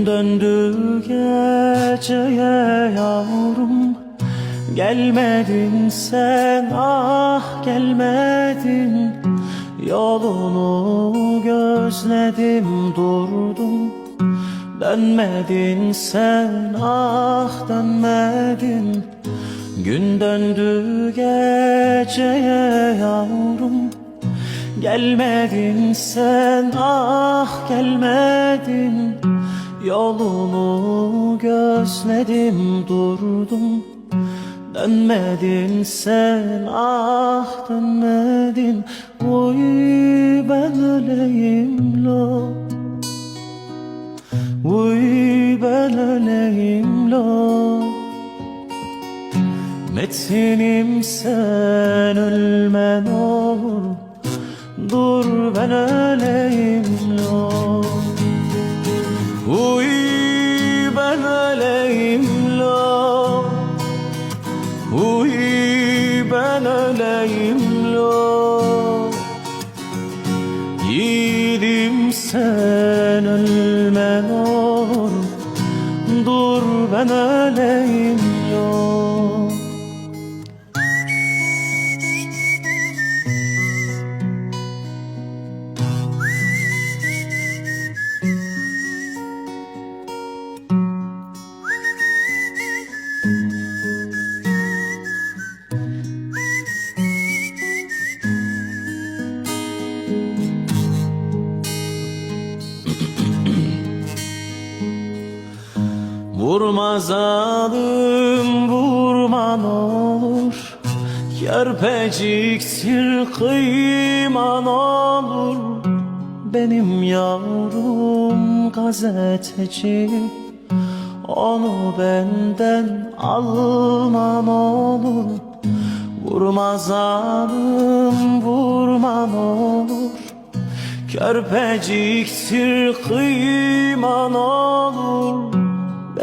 Gün döndü geceye yavrum. Gelmedin sen ah gelmedin. Yolunu gözledim durdum. Dönmedin sen ah dönmedin. Gün döndü geceye yavrum. Gelmedin sen ah gelmedin Yolunu gözledim durdum. Dönmedin sen ah dönmedin. Uy ben öleyim lo Uy ben öleyim lo Metinim sen ölme ne olur. Dur ben öleyim lo ben öleyim lo Yiğidim sen ölme olur. Dur ben öleyim lo Vurma vurman olur. Körpeciktir kıyman olur. Benim yavrum gazeteci. Onu benden alman olur. Vurma vurman olur. Körpeciktir kıyman olur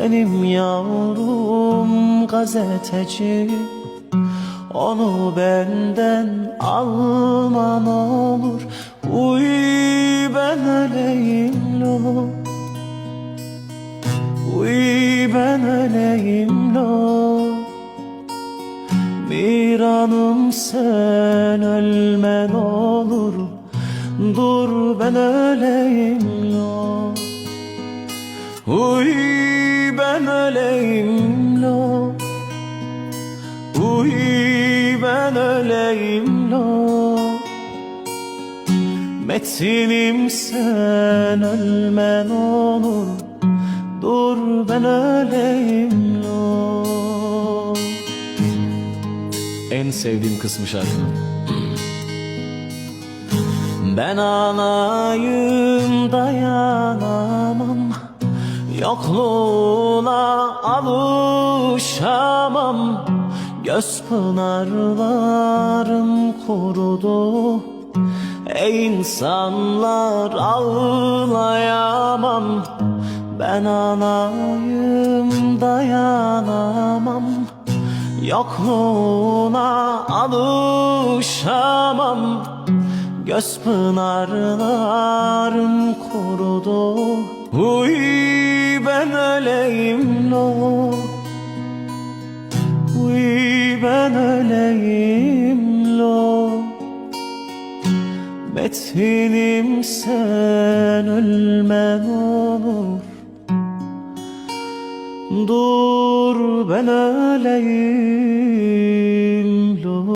Benim yavrum gazeteci. Onu benden alman olur. Uy ben öleyim lo. Uy ben öleyim lo. Bir anım sen ölmen olur. Dur ben öleyim lo. Uy ben öleyim lo Uy ben öleyim lo Metinim sen ölmen olur. Dur ben öleyim lo En sevdiğim kısmı şarkının Ben anayım dayanamam Yokluğuna alışamam. Göz pınarlarım kurudu. Ey insanlar ağlayamam. Ben anayım dayanamam. Yokluğuna alışamam Göz pınarlarım kurudu. Uy ben öleyim lo Uy ben öleyim lo Metinim sen ölmen olur. Dur ben öleyim lo